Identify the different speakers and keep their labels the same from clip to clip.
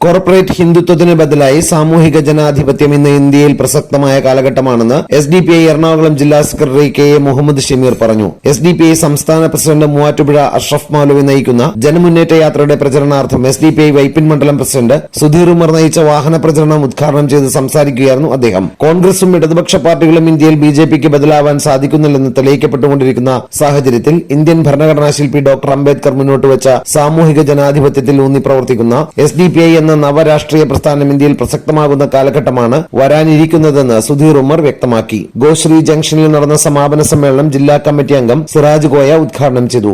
Speaker 1: Corporate ഹിന്ദുത്വത്തിന് ബദലായി സാമൂഹിക ജനാധിപത്യം ഇന്ന് ഇന്ത്യയിൽ പ്രസക്തമായ കാലഘട്ടമാണെന്ന് S D P I Ernakulam ജില്ലാ secretary K A Muhammad Shameer പറഞ്ഞു. എസ് ഡി പി ഐ സംസ്ഥാന പ്രസിഡന്റ് മൂവാറ്റുപുഴ അഷ്റഫ് മാലുവി നയിക്കുന്ന ജനമുന്നേറ്റ യാത്രയുടെ പ്രചരണാർത്ഥം S D P I Vypin മണ്ഡലം പ്രസിഡന്റ് സുധീർ ഉമർ നയിച്ച വാഹന പ്രചരണം ഉദ്ഘാടനം ചെയ്ത് സംസാരിക്കുകയായിരുന്നു അദ്ദേഹം. കോൺഗ്രസും ഇടതുപക്ഷ പാർട്ടികളും ഇന്ത്യയിൽ ബി ജെ പിക്ക് ബദലാവാൻ സാധിക്കുന്നില്ലെന്ന് തെളിയിക്കപ്പെട്ടുകൊണ്ടിരിക്കുന്ന സാഹചര്യത്തിൽ ഇന്ത്യൻ ഭരണഘടനാ ശില്പി ഡോക്ടർ അംബേദ്കർ മുന്നോട്ട് വെച്ച സാമൂഹിക ജനാധിപത്യത്തിൽ ഊന്നി പ്രവർത്തിക്കുന്ന എസ് ഡി പി ഐ എന്ന നവരാഷ്ട്രീയ പ്രസ്ഥാനം ഇന്ത്യയിൽ പ്രസക്തമാകുന്ന കാലഘട്ടമാണ് വരാനിരിക്കുന്നതെന്ന് സുധീർ ഉമ്മർ വ്യക്തമാക്കി. ഗോശ്രീ ജംഗ്ഷനിൽ നടന്ന സമാപന സമ്മേളനം ജില്ലാ കമ്മിറ്റി അംഗം സിറാജ് ഗോയ ഉദ്ഘാടനം ചെയ്തു.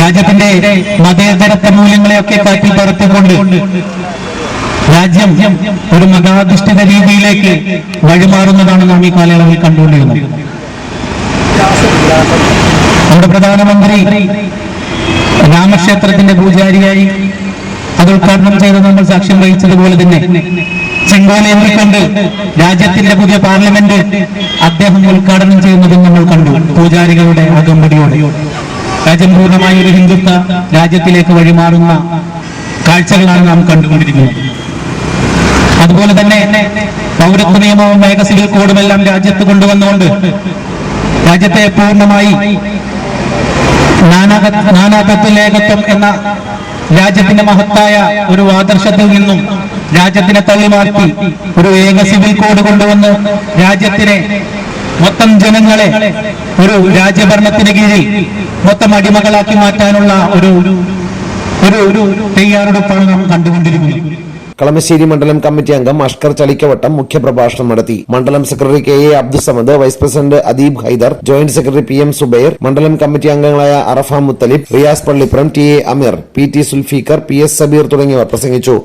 Speaker 2: രാജ്യത്തിന്റെ മതേതരത്വ മൂല്യങ്ങളെയൊക്കെ കാറ്റിൽ പറത്തിക്കൊണ്ട് രാജ്യം ഒരു മതാധിഷ്ഠിത രീതിയിലേക്ക് വഴിമാറുന്നതാണ് നാം ഈ കാലയളവിൽ കണ്ടുകൊണ്ടിരുന്നത്. നമ്മുടെ പ്രധാനമന്ത്രി രാമക്ഷേത്രത്തിന്റെ പൂജാരിയായി അത് ഉദ്ഘാടനം ചെയ്ത് നമ്മൾ സാക്ഷ്യം വഹിച്ചതുപോലെ തന്നെ ചെങ്കോലേന്തിക്കൊണ്ട് രാജ്യത്തിന്റെ പുതിയ പാർലമെന്റ് അദ്ദേഹം ഉദ്ഘാടനം ചെയ്യുന്നതും നമ്മൾ കണ്ടു. പൂജാരികളുടെ അകമ്പടിയോടെ. രാജ്യം പൂർണമായ ഒരു ഹിന്ദുത്വ രാജ്യത്തിലേക്ക് വഴിമാറുന്ന കാഴ്ചകളാണ് നാം കണ്ടുകൊണ്ടിരിക്കുന്നത്. അതുപോലെ തന്നെ പൗരത്വ നിയമവും മേഘ സിവിൽ കോഡും എല്ലാം രാജ്യത്ത് കൊണ്ടുവന്നുകൊണ്ട് രാജ്യത്തെ പൂർണമായി നാനാതത്വ ലേഖത്വം എന്ന രാജ്യത്തിന്റെ മഹത്തായ ഒരു ആദർശത്തിൽ നിന്നും രാജ്യത്തിനെ തള്ളിമാറ്റി ഒരു ഏക സിവിൽ കോഡ് കൊണ്ടുവന്ന് രാജ്യത്തിനെ മൊത്തം ജനങ്ങളെ ഒരു രാജ്യഭരണത്തിന് കീഴിൽ മൊത്തം അടിമകളാക്കി മാറ്റാനുള്ള ഒരു ഒരു ഒരു തയ്യാറെടുപ്പാണ് നാം കണ്ടുകൊണ്ടിരിക്കുന്നത്.
Speaker 1: കളമശ്ശേരി മണ്ഡലം കമ്മിറ്റി അംഗം അഷ്കർ ചളിക്കവട്ടം മുഖ്യപ്രഭാഷണം നടത്തി. മണ്ഡലം secretary K A Abdussamad vice president Adeeb Haider joint secretary P M Zubair മണ്ഡലം കമ്മിറ്റി അംഗങ്ങളായ Arafa Muthalib Riyas Pallippuram T A Ameer P T Zulfikar P S Sabeer തുടങ്ങിയവർ പ്രസംഗിച്ചു.